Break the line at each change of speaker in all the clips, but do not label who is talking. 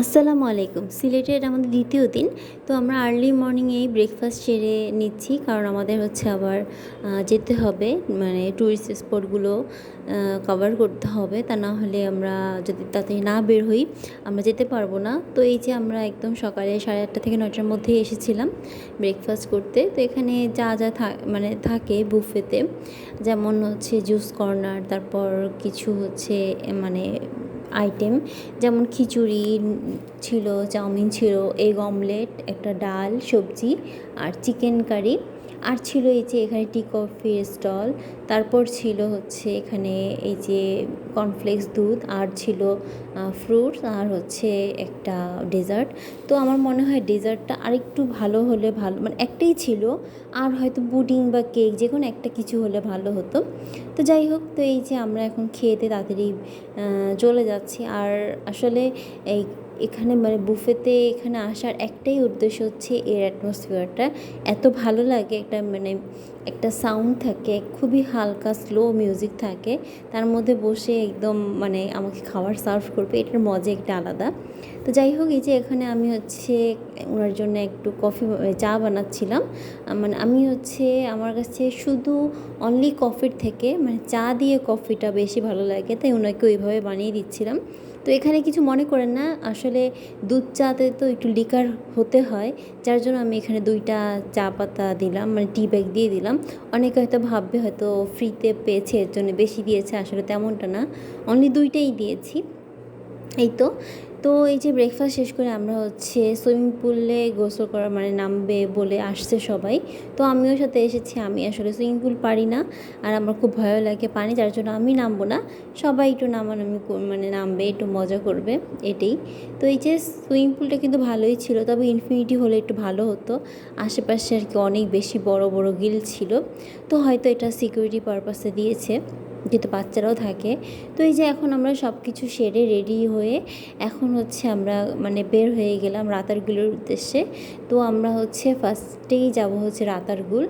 আসসালামু আলাইকুম। সিলেটের আমাদের দ্বিতীয় দিন। তো আমরা আর্লি মর্নিংয়েই ব্রেকফাস্ট সেরে নিচ্ছি, কারণ আমাদের হচ্ছে আবার যেতে হবে। মানে ট্যুরিস্ট স্পটগুলো কভার করতে হবে। তা না হলে আমরা যদি তাড়াতাড়ি না বের হই, আমরা যেতে পারব না। তো এই যে আমরা একদম সকালে সাড়ে আটটা থেকে নয়টার মধ্যেই এসেছিলাম ব্রেকফাস্ট করতে। তো এখানে যা যা মানে থাকে বুফেতে যেমন হচ্ছে জুস কর্নার তারপর কিছু হচ্ছে মানে আইটেম যেমন খিচুড়ি ছিল চাউমিন ছিল এগ অমলেট একটা ডাল সবজি আর চিকেন কারি আর ছিল এই যে এখানে টি কফির স্টল তারপর ছিল হচ্ছে এখানে এই যে কর্নফ্লেক্স দুধ, আর ছিল ফ্রুটস আর হচ্ছে একটা ডেজার্ট তো আমার মনে হয় ডেজার্টটা আরেকটু ভালো হলে ভালো মানে একটাই ছিল, আর হয়তো পুডিং বা কেক যে কোনো একটা কিছু হলে ভালো হতো। তো যাই হোক, তো এই যে আমরা এখন খেয়েতে তাড়াতাড়ি চলে যাচ্ছি। আর আসলে এই এখানে মানে বুফেতে এখানে আসার একটাই উদ্দেশ্য হচ্ছে এর অ্যাটমসফিয়ারটা। এত ভালো লাগে একটা মানে একটা সাউন্ড থাকে, খুবই হালকা স্লো মিউজিক থাকে। তার মধ্যে বসে একদম মানে আমাকে খাবার সার্ভ করবে, এটার মজা একটা আলাদা। তো যাই হোক, এই যে এখানে আমি হচ্ছে ওনার জন্য একটু কফি চা বানাচ্ছিলাম। মানে আমি হচ্ছে আমার কাছে শুধু অনলি কফির থেকে মানে চা দিয়ে কফিটা বেশি ভালো লাগে, তাই ওনাকে ওইভাবে বানিয়ে দিচ্ছিলাম। তো এখানে কিছু মনে করেন না। আসলে দুধ চাতে তো একটু লিকার হতে হয়। যার জন্য আমি এখানে দুইটা চা পাতা দিলাম মানে টি ব্যাগ দিয়ে দিলাম। অনেকে হয়তো ভাববে হয়তো ফ্রিতে পেয়েছে, এর জন্য বেশি দিয়েছে। আসলে তেমনটা না। অনলি দুইটাই দিয়েছি। এই তো। তো এই যে ব্রেকফাস্ট শেষ করে আমরা হচ্ছে সুইমিং পুলে গোসল করা মানে নামবে বলে আসছে সবাই। তো আমিও সাথে এসেছি, আমি আসলে সুইমিং পুল পারি না। আর আমার খুব ভয় লাগে পানি, যার জন্য আমি নামবো না। সবাই একটু নামানামি মানে নামবে, একটু মজা করবে, এটাই। তো এই যে সুইমিং পুলটা কিন্তু ভালোই ছিল, তবে ইনফিনিটি হলে একটু ভালো হতো। আশেপাশে আর কি অনেক বেশি বড় বড় গিল ছিল। তো হয়তো এটা সিকিউরিটি পারপাসে দিয়েছে। যেহেতু বাচ্চারাও থাকে, তো এই যে এখন আমরা সব কিছু সেরে রেডি হয়ে এখন হচ্ছে আমরা মানে বের হয়ে গেলাম রাতারগুলোর উদ্দেশ্যে। তো আমরা হচ্ছে ফার্স্টেই যাব হচ্ছে রাতারগুল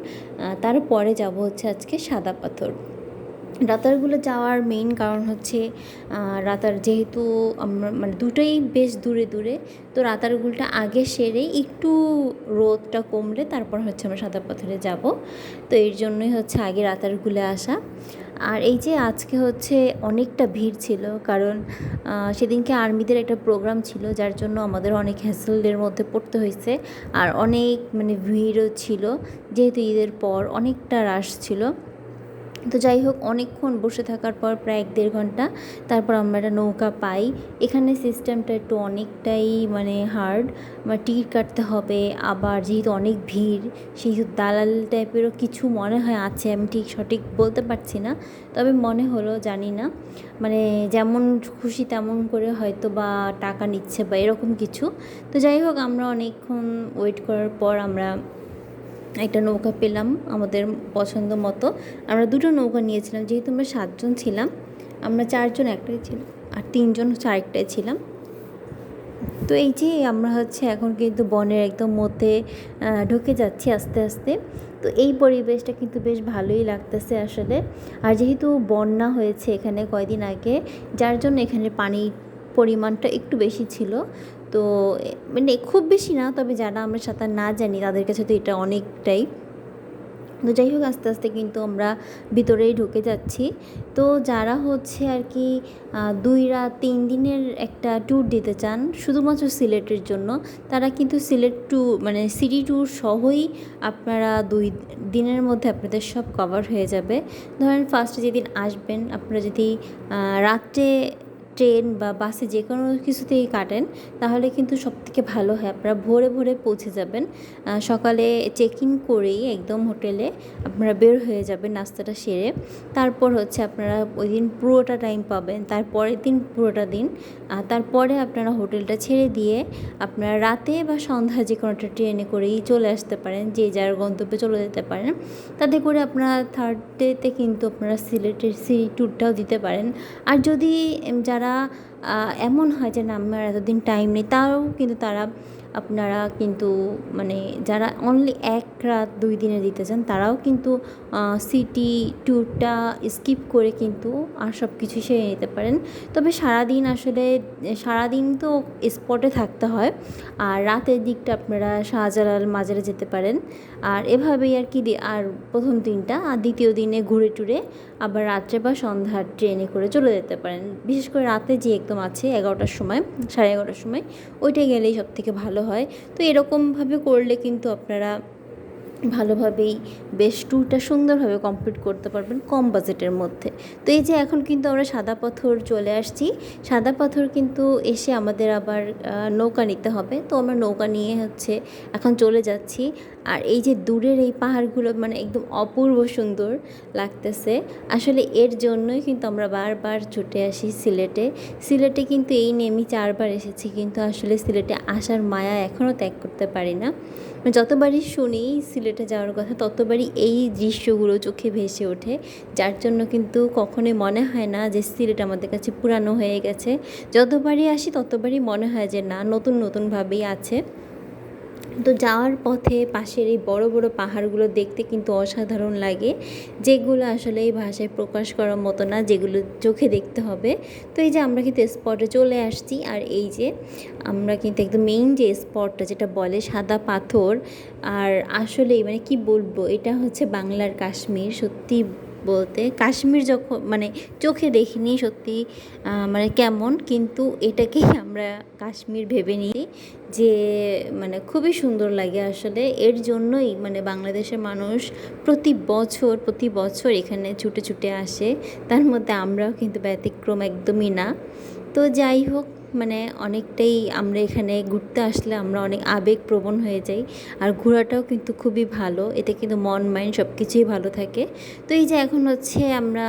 তারপরে যাব হচ্ছে আজকে সাদা পাথর। রাতারগুলো যাওয়ার মেইন কারণ হচ্ছে রাতার যেহেতু আমরা মানে দুটোই বেশ দূরে দূরে, তো রাতারগুলটা আগে সেরে একটু রোদটা কমলে তারপর হচ্ছে আমরা সাদা পাথরে যাব। তো এর জন্যই হচ্ছে আগে রাতারগুলে আসা। আর এই যে আজকে হচ্ছে অনেকটা ভিড় ছিল, কারণ সেদিনকে আর্মিদের একটা প্রোগ্রাম ছিল, যার জন্য আমাদের অনেক হ্যাসেলের মধ্যে পড়তে হয়েছে। আর অনেক মানে ভিড়ও ছিল, যেহেতু ঈদের পর অনেকটা রাশ ছিল। তো যাই হোক, অনেকক্ষণ বসে থাকার পর প্রায় এক দেড় ঘণ্টা তারপর আমরা একটা নৌকা পাই। এখানে সিস্টেমটা একটু অনেকটাই মানে হার্ড বা টিকিট কাটতে হবে, আবার যেহেতু অনেক ভিড়, সেহেতু দালাল টাইপেরও কিছু মনে হয় আছে, আমি ঠিক সঠিক বলতে পারছি না। তবে মনে হলো, জানি না। মানে যেমন খুশি তেমন করে হয়তো বা টাকা নিচ্ছে বা এরকম কিছু। তো যাই হোক, আমরা অনেকক্ষণ ওয়েট করার পর আমরা একটা নৌকা পেলাম আমাদের পছন্দ মতো। আমরা দুটো নৌকা নিয়েছিলাম, যেহেতু আমরা সাতজন ছিলাম, আমরা চারজন একটাই ছিলাম আর তিনজন হচ্ছে আরেকটাই ছিলাম। তো এই যে আমরা হচ্ছে এখন কিন্তু বনের একদম মধ্যে ঢুকে যাচ্ছি আস্তে আস্তে। তো এই পরিবেশটা কিন্তু বেশ ভালোই লাগতেছে আসলে। আর যেহেতু বন্যা হয়েছে এখানে কয়দিন আগে, যার জন্য এখানে পানির পরিমাণটা একটু বেশি ছিল। তো মানে খুব বেশি না, তবে যারা আমরা সাঁতার না জানি তাদের কাছে তো এটা অনেকটাই। তো যাই হোক, আস্তে আস্তে কিন্তু আমরা ভিতরেই ঢুকে যাচ্ছি। তো যারা হচ্ছে আর কি দুই রাত তিন দিনের একটা ট্যুর দিতে চান, শুধুমাত্র সিলেটের জন্য, তারা কিন্তু সিলেট টু মানে সিটি ট্যুর সহই আপনারা দুই দিনের মধ্যে আপনাদের সব কভার হয়ে যাবে। ধরেন ফার্স্টে যেদিন আসবেন, আপনারা যদি রাত্রে ট্রেন বা বাসে যে কোনো কিছুতেই কাটেন, তাহলে কিন্তু সব থেকে ভালো হয়। আপনারা ভোরে ভোরে পৌঁছে যাবেন। সকালে চেক ইন করেই একদম হোটেলে আপনারা বের হয়ে যাবেন নাস্তাটা সেরে। তারপর হচ্ছে আপনারা ওই দিন পুরোটা টাইম পাবেন। তারপরের দিন পুরোটা দিন। তারপরে আপনারা হোটেলটা ছেড়ে দিয়ে আপনারা রাতে বা সন্ধ্যা যে কোনো একটা ট্রেনে করেই চলে আসতে পারেন, যে যার গন্তব্যে চলে যেতে পারেন। তাতে করে আপনারা থার্ড ডেতে কিন্তু আপনারা সিলেটের সি ট্যুরটাও দিতে পারেন। আর যদি যারা 啊 এমন হয় যে না, আমার এতদিন টাইম নেই। তাও কিন্তু তারা আপনারা কিন্তু মানে যারা অনলি এক রাত দুই দিনে দিতে চান, তারাও কিন্তু সিটি ট্যুরটা স্কিপ করে কিন্তু আর সব কিছু সেরে নিতে পারেন। তবে সারাদিন আসলে, সারাদিন তো স্পটে থাকতে হয়। আর রাতের দিকটা আপনারা শাহজালাল মাজারে যেতে পারেন। আর এভাবেই আর কি আর প্রথম দিনটা, আর দ্বিতীয় দিনে ঘুরে টুরে আবার রাত্রে বা সন্ধ্যার ট্রেনে করে চলে যেতে পারেন। বিশেষ করে রাতে যে একদম আছে এগারোটার সময়, সাড়ে এগারোটার সময়। ওইটা গেলেই সব থেকে ভালো হয়। তো এরকমভাবে করলে কিন্তু আপনারা ভালোভাবেই বেশ ট্যুরটা সুন্দরভাবে কমপ্লিট করতে পারবেন কম বাজেটের মধ্যে। তো এই যে এখন কিন্তু আমরা সাদা পাথর চলে আসছি। সাদা পাথর কিন্তু এসে আমাদের আবার নৌকা নিতে হবে। তো আমরা নৌকা নিয়ে হচ্ছে এখন চলে যাচ্ছি। আর এই যে দূরের এই পাহাড়গুলো মানে একদম অপূর্ব সুন্দর লাগতেছে। আসলে এর জন্যই কিন্তু আমরা বারবার ছুটে আসি সিলেটে। সিলেটে কিন্তু এই নিয়ে আমি চারবার এসেছি, কিন্তু আসলে সিলেটে আসার মায়া এখনও ত্যাগ করতে পারি না। মানে যতবারই শুনি সিলেটে যাওয়ার কথা, ততবারই এই দৃশ্যগুলো চোখে ভেসে ওঠে। যার জন্য কিন্তু কখনোই মনে হয় না যে সিলেট আমাদের কাছে পুরানো হয়ে গেছে। যতবারই আসি, ততবারই মনে হয় যে না, নতুন নতুনভাবেই আছে। তো যাওয়ার পথে পাশের এই বড় বড় পাহাড়গুলো দেখতে কিন্তু অসাধারণ লাগে, যেগুলো আসলে এই ভাষায় প্রকাশ করার মতো না, যেগুলো চোখে দেখতে হবে। তো এই যে আমরা কিন্তু স্পটে চলে আসছি, আর এই যে আমরা কিন্তু একদম মেইন যে স্পটটা যেটা বলে সাদা পাথর, আর আসলেই মানে কি বলব, এটা হচ্ছে বাংলার কাশ্মীর, সত্যি বলতে কাশ্মীর যখন মানে চোখে দেখিনি সত্যি মানে কেমন, কিন্তু এটাকেই আমরা কাশ্মীর ভেবে নিই যে মানে খুবই সুন্দর লাগে আসলে। এর জন্যই মানে বাংলাদেশের মানুষ প্রতি বছর প্রতি বছর এখানে ছুটে ছুটে আসে। তার মধ্যে আমরাও কিন্তু ব্যতিক্রম একদমই না। তো যাই হোক মানে অনেকটাই আমরা এখানে ঘুরতে আসলে আমরা অনেক আবেগপ্রবণ হয়ে যাই। আর ঘোরাটাও কিন্তু খুবই ভালো। এতে কিন্তু মন মাইন্ড সব কিছুই ভালো থাকে। তো এই যে এখন হচ্ছে আমরা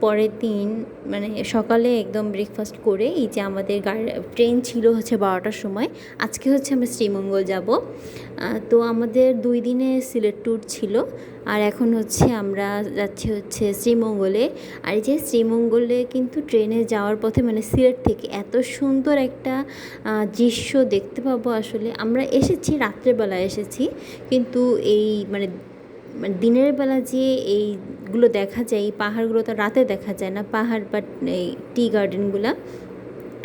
পরের দিন মানে সকালে একদম ব্রেকফাস্ট করে এই যে আমাদের গাড়ি ট্রেন ছিল হচ্ছে বারোটার সময়। আজকে হচ্ছে আমরা শ্রীমঙ্গল যাব। তো আমাদের দুই দিনে সিলেট ট্যুর ছিল। আর এখন হচ্ছে আমরা যাচ্ছি হচ্ছে শ্রীমঙ্গলে। আর এই যে শ্রীমঙ্গলে কিন্তু ট্রেনে যাওয়ার পথে মানে সিলেট থেকে এত সুন্দর একটা দৃশ্য দেখতে পাবো আসলে। আমরা এসেছি রাত্রেবেলা এসেছি। কিন্তু এই মানে মানে দিনের বেলা যে এইগুলো দেখা যায়, এই পাহাড়গুলো তো রাতে দেখা যায় না, পাহাড় বা, এই টি গার্ডেনগুলো।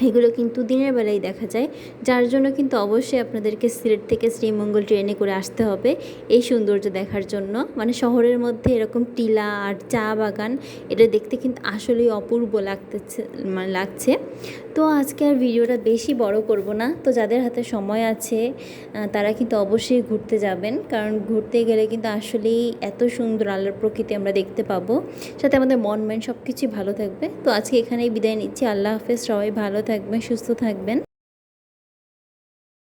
এগুলো কিন্তু দিনের বেলায় দেখা যায়, যার জন্য কিন্তু অবশ্যই আপনাদেরকে সিলেট থেকে শ্রীমঙ্গল ট্রেনে করে আসতে হবে এই সৌন্দর্য দেখার জন্য। মানে শহরের মধ্যে এরকম টিলা আর চা বাগান, এটা দেখতে কিন্তু আসলেই অপূর্ব লাগতেছে মানে লাগছে। তো আজকে আর ভিডিওটা বেশি বড় করব না। তো যাদের হাতে সময় আছে তারা কিন্তু অবশ্যই ঘুরতে যাবেন। কারণ ঘুরতে গেলে কিন্তু আসলেই এত সুন্দর আলোর প্রকৃতি আমরা দেখতে পাবো। সাথে আমাদের মন মাইন্ড সব কিছুই ভালো থাকবে। তো আজকে এখানেই বিদায় নিচ্ছি। আল্লাহ হাফেজ। সবাই ভালো থাকবেন সুস্থ থাকবেন।